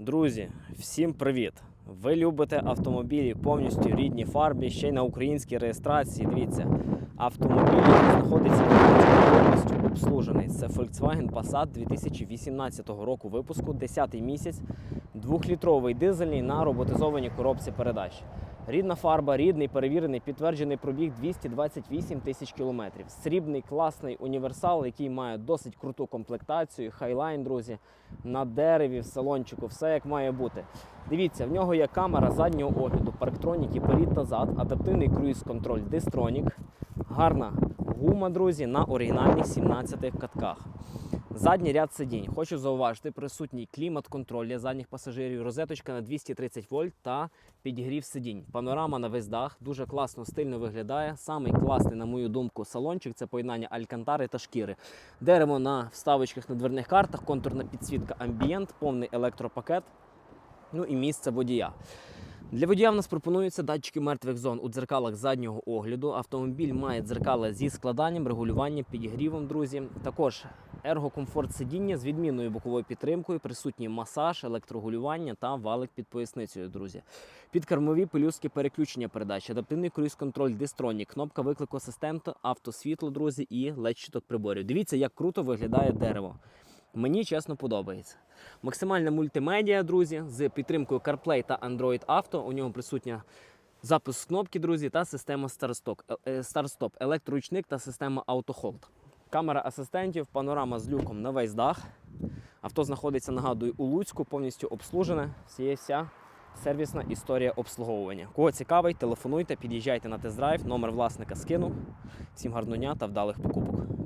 Друзі, всім привіт! Ви любите автомобілі повністю рідні фарбі, ще й на українській реєстрації. Дивіться, автомобіль знаходиться повністю обслужений. Це Volkswagen Passat 2018 року випуску, 10 місяць, 2-літровий дизельний на роботизованій коробці передач. Рідна фарба, рідний, перевірений, підтверджений пробіг 228 тисяч кілометрів. Срібний класний універсал, який має досить круту комплектацію. Хайлайн, друзі, на дереві, в салончику, все як має бути. Дивіться, в нього є камера заднього огляду, парктроніки, перед та зад, адаптивний круїз-контроль дистронік, гарна гума, друзі, на оригінальних 17 катках. Задній ряд сидінь. Хочу зауважити, присутній клімат-контроль для задніх пасажирів, розеточка на 230 вольт та підігрів сидінь. Панорама на весь дах дуже класно, стильно виглядає. Самий класний, на мою думку, салончик це поєднання алькантари та шкіри. Дерево на вставочках на дверних картах, контурна підсвітка амбієнт, повний електропакет. Ну і місце водія. Для водія в нас пропонуються датчики мертвих зон у дзеркалах заднього огляду. Автомобіль має дзеркала зі складанням, регулюванням, підігрівом, друзі. Також ергокомфорт сидіння з відмінною боковою підтримкою, присутній масаж, електрогулювання та валик під поясницею, друзі. Підкермові пелюстки переключення передач, адаптивний круїз-контроль Distronic, кнопка виклику асистента, автосвітло, друзі, і LED-щиток приборів. Дивіться, як круто виглядає дерево. Мені чесно подобається. Максимальна мультимедіа, друзі, з підтримкою CarPlay та Android Auto. У ньому присутня запуск кнопки, друзі, та система Start-Stop, е, електроручник та система Auto Hold. Камера асистентів, панорама з люком на весь дах. Авто знаходиться, нагадую, у Луцьку, повністю обслужене. Є вся сервісна історія обслуговування. Кого цікавить, телефонуйте, під'їжджайте на тест-драйв, номер власника скинув. Всім гарного дня та вдалих покупок.